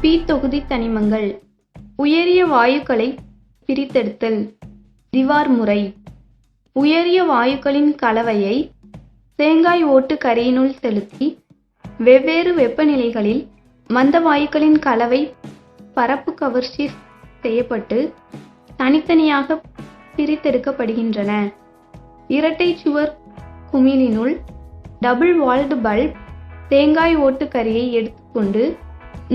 B தொகுதி தனிமங்கள். உயரிய வாயுக்களை பிரித்தெடுத்தல். திவார் முறை. உயரிய வாயுக்களின் கலவையை தேங்காய் ஓட்டு கரையினுள் செலுத்தி வெவ்வேறு வெப்பநிலைகளில் மந்த வாயுக்களின் கலவை பரப்பு கவர்ச்சி செய்யப்பட்டு தனித்தனியாக பிரித்தெடுக்கப்படுகின்றன. இரட்டை சுவர் குமிழினுள் டபுள் வால்டு பல்ப் தேங்காய் ஓட்டு கரியை எடுத்துக்கொண்டு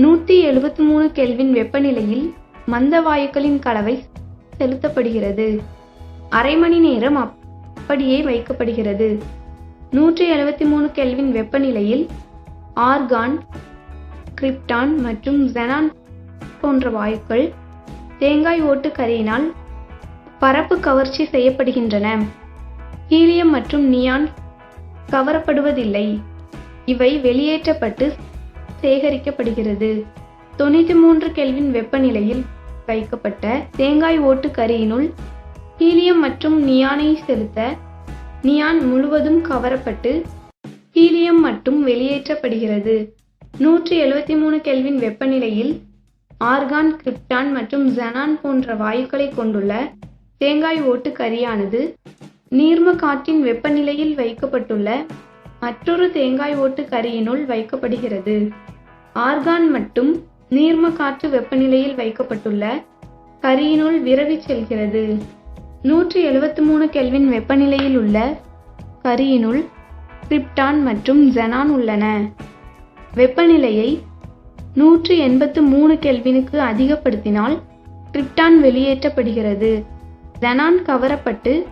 நூற்றி எழுபத்தி மூணு கெல்வின் வெப்பநிலையில் மந்த வாயுக்களின் கலவை செலுத்தப்படுகிறது. அரை மணி நேரம் அப்படியே வைக்கப்படுகிறது. நூற்றி எழுபத்தி மூணு கெல்வின் வெப்பநிலையில் ஆர்கான் கிரிப்டான் மற்றும் ஜெனான் போன்ற வாயுக்கள் தேங்காய் ஓட்டு கரியினால் பரப்பு கவர்ச்சி செய்யப்படுகின்றன. ஹீலியம் மற்றும் நியான் கவரப்படுவதில்லை. இவை வெளியேற்றப்பட்டு சேகரிக்கப்படுகிறது. தொண்ணூற்றி மூன்று கெல்வின் வெப்பநிலையில் வைக்கப்பட்ட தேங்காய் ஓட்டு கரியினுள் ஹீலியம் மற்றும் நியானை செலுத்த நியான் முழுவதும் கவரப்பட்டு ஹீலியம் மட்டும் வெளியேற்றப்படுகிறது. நூற்றி எழுபத்தி மூணு கெல்வின் வெப்பநிலையில் ஆர்கான் கிரிப்டான் மற்றும் ஜெனான் போன்ற வாயுக்களை கொண்டுள்ள தேங்காய் ஓட்டு கரியானது நீர்ம காற்றின் வெப்பநிலையில் வைக்கப்பட்டுள்ள மற்றொரு தேங்காய் ஓட்டு கரியினுள் வைக்கப்படுகிறது. ஆர்கான் மட்டும் நீர்ம காற்று வெப்பநிலையில் வைக்கப்பட்டுள்ள கரியினுள் விரவி செல்கிறது. நூற்றி எழுபத்தி மூணு கெல்வின் வெப்பநிலையில் உள்ள கரியினுள் கிரிப்டான் மற்றும் ஜெனான் உள்ளன. வெப்பநிலையை நூற்றி எண்பத்து மூணு கெல்வினுக்கு அதிகப்படுத்தினால் கிரிப்டான் வெளியேற்றப்படுகிறது. ஜெனான் கவரப்பட்டு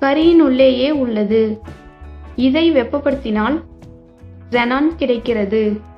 கரியின் உள்ளேயே உள்ளது. இதை வெப்பப்படுத்தினால் ஜெனான் கிடைக்கிறது.